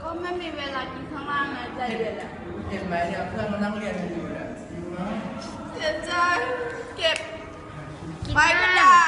ก็ไม่มีเวลากินข้างล่างนะใจเย็นอะเห็นไหมเนี่ยเพื่อนมานั่งเรียนอยู่เนี่ยจหมเสียใจเก็บไปกันได้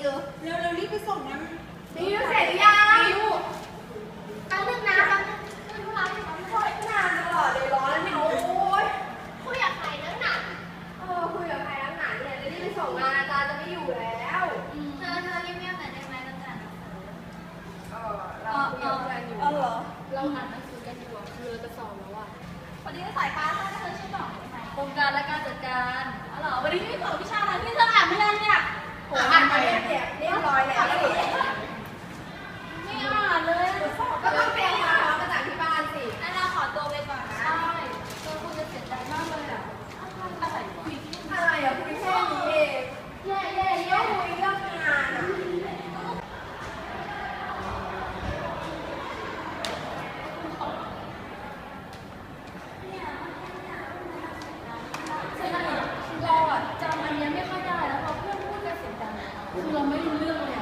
เร็วเร็วเร็วรีบไปส่งนะนิวเสร็จยังนิวตั้งนึงนะตั้งนึงเวลาที่เขาไม่ค่อยนานตลอดเลยร้อนไม่รู้โอ๊ยคุยกับใครนักหนาเออคุยกับใครนักหนาเนี่ยจะรีบไปส่งงานอาจารย์จะไม่อยู่แล้วเธอเธอรีบเงียบหน่อยได้ไหมอาจานย์เออเราคุยกับใคนอยู่เออเราอ่านหนังสือกันอยู่คือเราจะสอบแล้วอะวันนี้ายฟ้าถ้าเธอช่วยบอกหน่อยโครงการและการจัดการ 是的，没有，没有。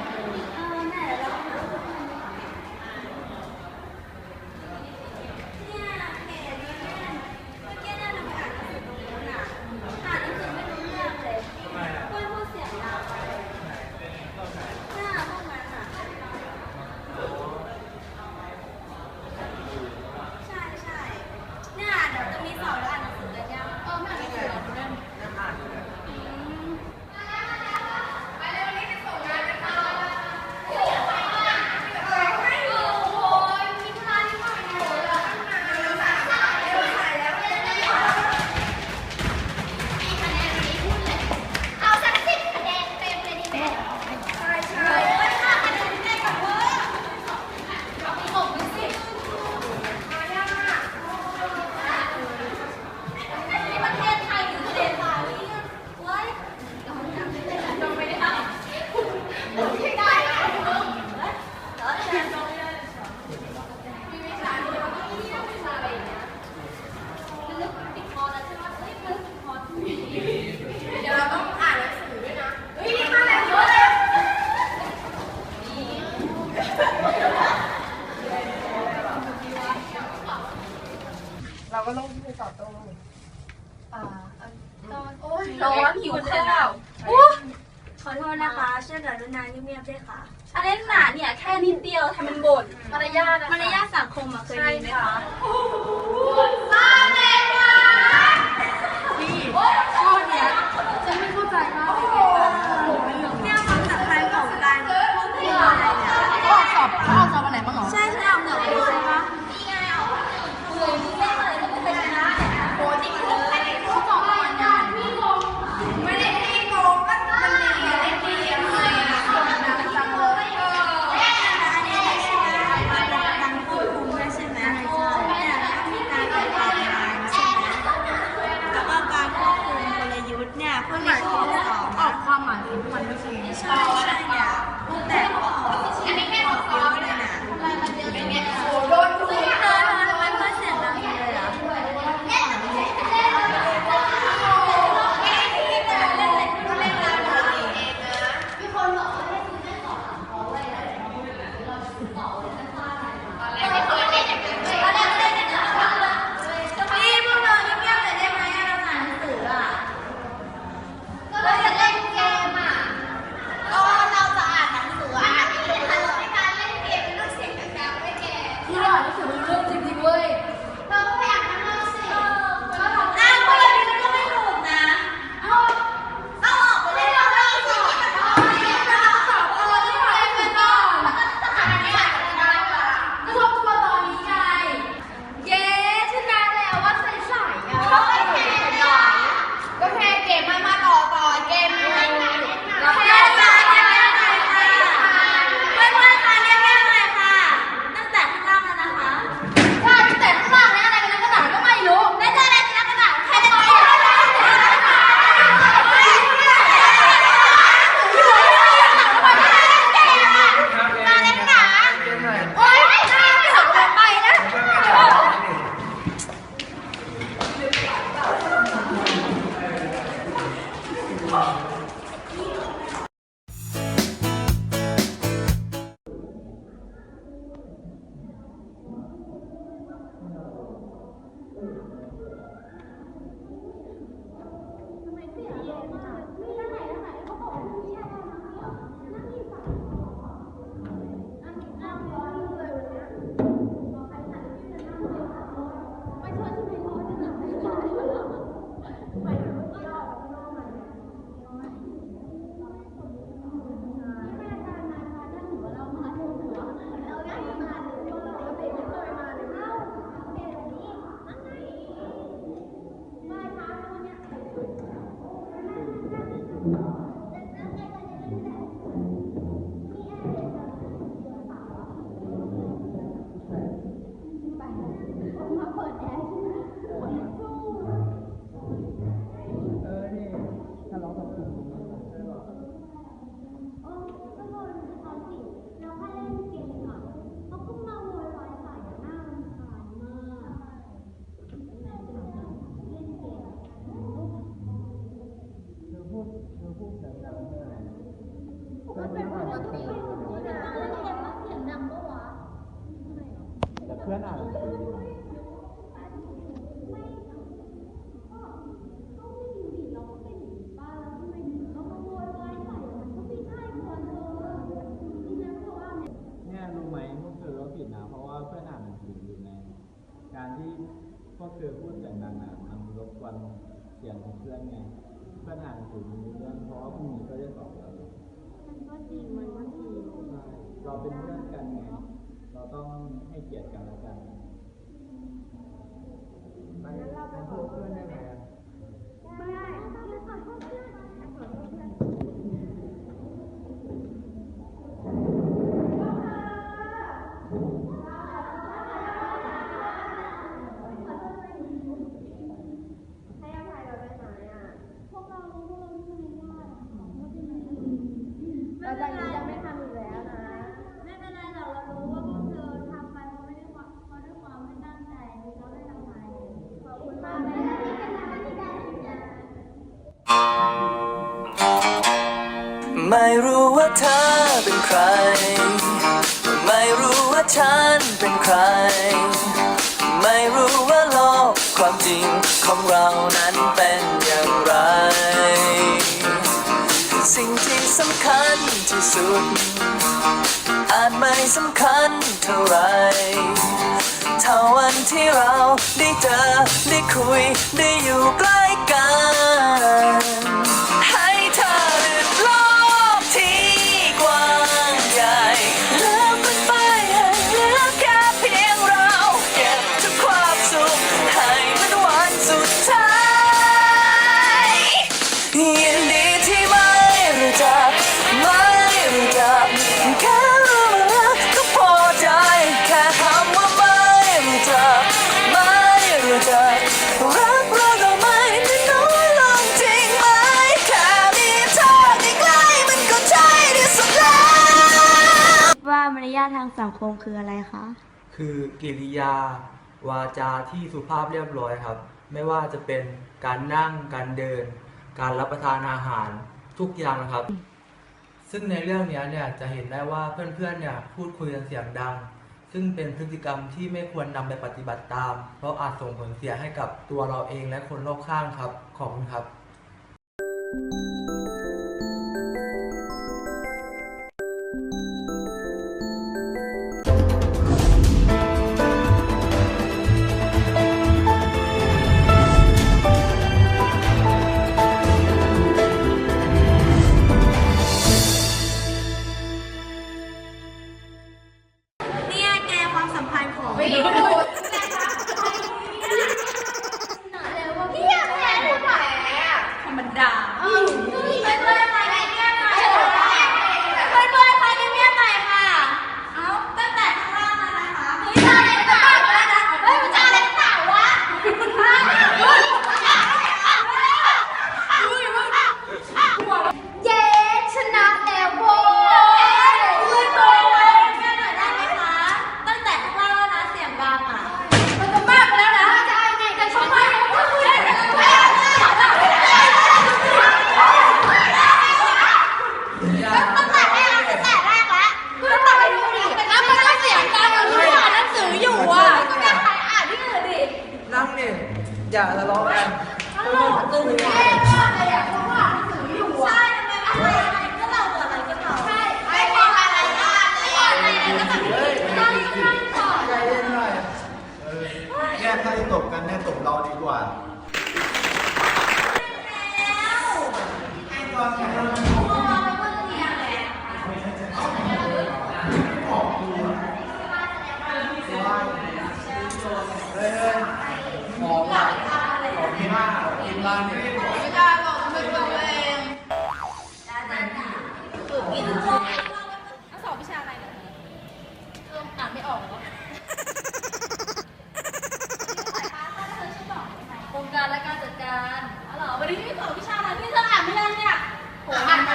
好。 สียงของเพื่อนไงเพื่อนอ่านถึงเรื่องเพราะว่าพรุ่งนี้ก็จะสอบแล้มันก็จริงมันก็จริงใช่เราเป็นเพื่อนกันไงเราต้องให้เกียรติกันแล้วกันงั้นเราไปขอเพื่อนได้ไหม ไม่รู้ว่าเธอเป็นใคร ไม่รู้ว่าฉันเป็นใคร ไม่รู้ว่าโลกความจริงของเรานั้นเป็นอย่างไร สิ่งที่สำคัญที่สุด อาจไม่สำคัญเท่าไรเท่าวันที่เราได้เจอได้คุยได้อยู่ใกล้กัน สังคมคืออะไรคะ คือกิริยา วาจาที่สุภาพเรียบร้อยครับ ไม่ว่าจะเป็นการนั่งการเดิน การรับประทานอาหารทุกอย่างนะครับ ซึ่งในเรื่องนี้เนี่ยจะเห็นได้ว่าเพื่อนๆเนี่ยพูดคุยกันเสียงดัง ซึ่งเป็นพฤติกรรมที่ไม่ควรนำไปปฏิบัติตาม เพราะอาจส่งผลเสียให้กับตัวเราเองและคนรอบข้างครับขอบคุณครับ thank you วันนี้พี่สอนวิชาอะไรพี่เธออ่านไม่ได้เนี่ยอ่านไป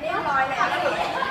เรียบร้อยแล้ว